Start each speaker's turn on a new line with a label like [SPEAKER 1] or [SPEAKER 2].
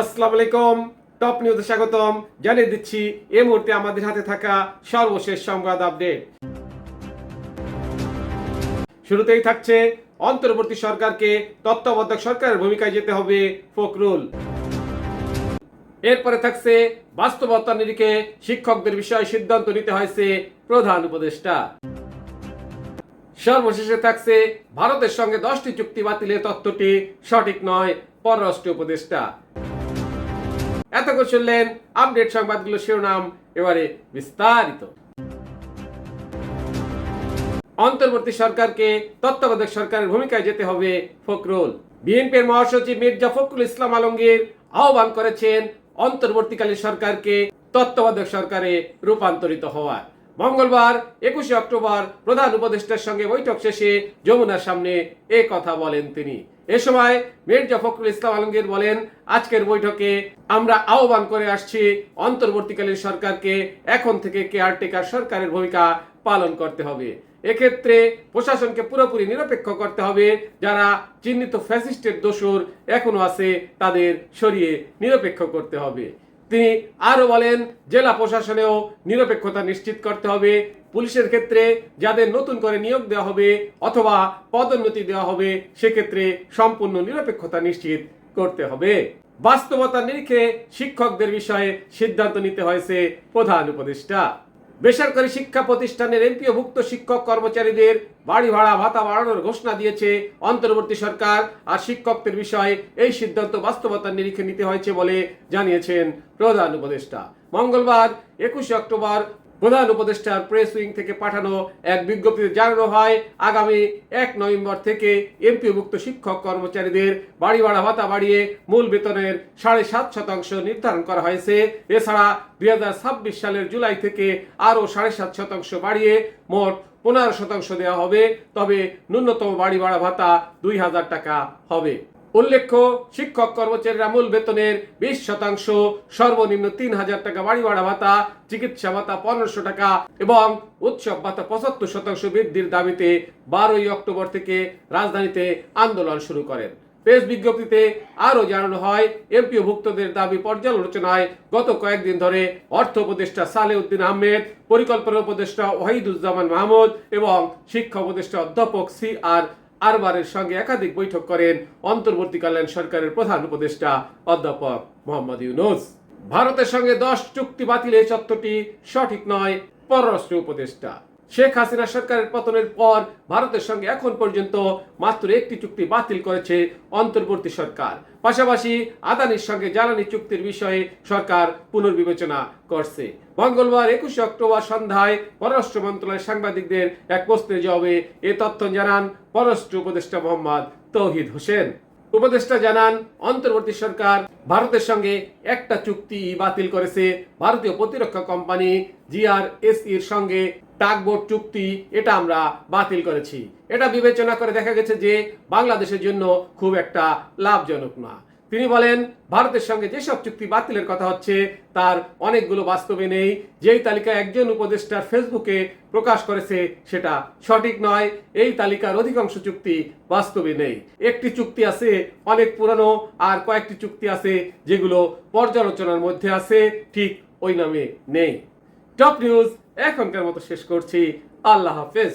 [SPEAKER 1] আসসালামু আলাইকুম। টপ নিউজে স্বাগতম। জানিয়ে দিচ্ছি, এই মুহূর্তে আমাদের হাতে থাকা সর্বশেষ সংবাদ আপডেট শুরুতেই থাকছে, অন্তর্বর্তী সরকারকে তত্ত্বাবধায়ক সরকারের ভূমিকায় যেতে হবে ফখরুল। এরপরে থাকছে, বাস্তবতা নিরিখে শিক্ষকদের বিষয়ে সিদ্ধান্ত নিতে হয়েছে প্রধান উপদেষ্টা। সর্বশেষে থাকছে, ভারতের সঙ্গে দশটি চুক্তি বাতিলের তথ্যটি সঠিক নয়, পররাষ্ট্র উপদেষ্টা। এতক্ষণ শুনলেন আপডেট সংবাদগুলো শিরোনাম, এবারে বিস্তারিত। অন্তর্বর্তী সরকারকে তত্ত্বাবধায়ক সরকারের ভূমিকায় যেতে হবে ফখরুল। বিএনপির মহাসচিব মির্জা ফখরুল ইসলাম আলমগীর আহ্বান করেছেন অন্তর্বর্তীকালীন সরকারকে তত্ত্বাবধায়ক সরকারে রূপান্তরিত হওয়ার। মঙ্গলবার একুশে অক্টোবর প্রধান উপদেষ্টার সঙ্গে বৈঠক শেষে যমুনার সামনে এ কথা বলেন তিনি। এ সময় মির্জা ফখরুল ইসলাম আলমগীর বলেন, আজকের বৈঠকে আমরা আহ্বান করে আসছি, অন্তর্বর্তীকালীন সরকারকে এখন থেকে কেয়ারটেকার সরকারের ভূমিকা পালন করতে হবে। এক্ষেত্রে প্রশাসনকে পুরোপুরি নিরপেক্ষ করতে হবে, যারা চিহ্নিত ফ্যাসিস্টের দোষর এখনও আছে, তাদের সরিয়ে নিরপেক্ষ করতে হবে। তিনি আরও বলেন, জেলা প্রশাসনেও নিরপেক্ষতা নিশ্চিত করতে হবে। পুলিশের ক্ষেত্রে যাদের নতুন করে নিয়োগ দেওয়া হবে অথবা পদোন্নতি দেওয়া হবে, সেক্ষেত্রে সম্পূর্ণ নিরপেক্ষতা নিশ্চিত করতে হবে। বাস্তবতা নিরিখে শিক্ষকদের বিষয়ে সিদ্ধান্ত নিতে হয়েছে প্রধান উপদেষ্টা। বেসরকারি শিক্ষা প্রতিষ্ঠানের এমপিওভুক্ত শিক্ষক কর্মচারীদের বাড়ি ভাড়া, ভাতা বাড়ানোর ঘোষণা দিয়েছে অন্তর্বর্তী সরকার আর শিক্ষকদের বিষয়ে এই সিদ্ধান্ত বাস্তবতার নিরীক্ষে নিতে হয়েছে বলে জানিয়েছেন প্রধান উপদেষ্টা। মঙ্গলবার একুশে অক্টোবর প্রধান উপদেষ্টার প্রেস উইং থেকে পাঠানো এক বিজ্ঞপ্তিতে জানানো হয়, আগামী এক নভেম্বর থেকে এমপিভুক্ত শিক্ষক কর্মচারীদের বাড়ি ভাড়া ভাতা বাড়িয়ে মূল বেতনের সাড়ে সাত শতাংশ নির্ধারণ করা হয়েছে। এছাড়া দুই হাজার ছাব্বিশ সালের জুলাই থেকে আরও সাড়ে সাত শতাংশ বাড়িয়ে মোট পনেরো শতাংশ দেওয়া হবে। তবে ন্যূনতম বাড়ি ভাড়া ভাতা দুই হাজার টাকা হবে। উল্লেখ্য, শিক্ষক কর্মচারীরা মূল বেতনের বিশ শতাংশ, সর্বনিম্ন তিন হাজার টাকা বাড়ি ভাড়া ভাতা, চিকিৎসা ভাতা পনেরোশো টাকা এবং উৎসব ভাতা পঁচাত্তর শতাংশ বৃদ্ধির দাবিতে বারোই অক্টোবর থেকে রাজধানীতে আন্দোলন শুরু করেন। প্রেস বিজ্ঞপ্তিতে আরও জানানো হয় এমপিও ভুক্তদের দাবি পর্যালোচনায় গত কয়েকদিন ধরে অর্থ উপদেষ্টা সালেউদ্দিন আহমেদ, পরিকল্পনা উপদেষ্টা ওয়াহিদুজ্জামান মাহমুদ এবং শিক্ষা উপদেষ্টা অধ্যাপক সি আর আরবারের সঙ্গে একাধিক বৈঠক করেন অন্তর্বর্তীকালীন সরকারের প্রধান উপদেষ্টা অধ্যাপক মোহাম্মদ ইউনুস। ভারতের সঙ্গে দশ চুক্তি বাতিলে চত্বরটি সঠিক নয়, পররাষ্ট্র উপদেষ্টা। শেখ হাসিনা সরকারের পতনের পর ভারতের সঙ্গে এখন পর্যন্ত মাত্র একটি চুক্তি বাতিল করেছে অন্তর্বর্তী সরকার। পাশাপাশি আদানির সঙ্গে জ্বালানি চুক্তির বিষয়ে সরকার পুনর্বিবেচনা করছে। মঙ্গলবার একুশে অক্টোবর সন্ধ্যায় পররাষ্ট্র মন্ত্রণালয়ের সাংবাদিকদের এক প্রশ্নের জবাবে এ তথ্য জানান পররাষ্ট্র উপদেষ্টা মোহাম্মদ তৌহিদ হোসেন। উপদেষ্টা জানান, অন্তর্বর্তী সরকার ভারতের সঙ্গে একটা চুক্তি বাতিল করেছে। ভারতীয় প্রতিরক্ষা কোম্পানি জিআরএস এর সঙ্গে টাকবোট চুক্তি, এটা আমরা বাতিল করেছি। এটা বিবেচনা করে দেখা গেছে যে বাংলাদেশের জন্য খুব একটা লাভজনক না। তিনি বলেন, ভারতের সঙ্গে যেসব চুক্তি বাতিলের কথা হচ্ছে, তার অনেকগুলো বাস্তবে নেই। যেই তালিকা একজন উপদেষ্টার ফেসবুকে প্রকাশ করেছে, সেটা সঠিক নয়। এই তালিকার অধিকাংশ চুক্তি বাস্তবে নেই। একটি চুক্তি আছে অনেক পুরানো, আর কয়েকটি চুক্তি আছে যেগুলো পর্যালোচনার মধ্যে আছে, ঠিক ওই নামে নেই। টপ নিউজ এখনকার মতো শেষ করছি। আল্লাহ হাফেজ।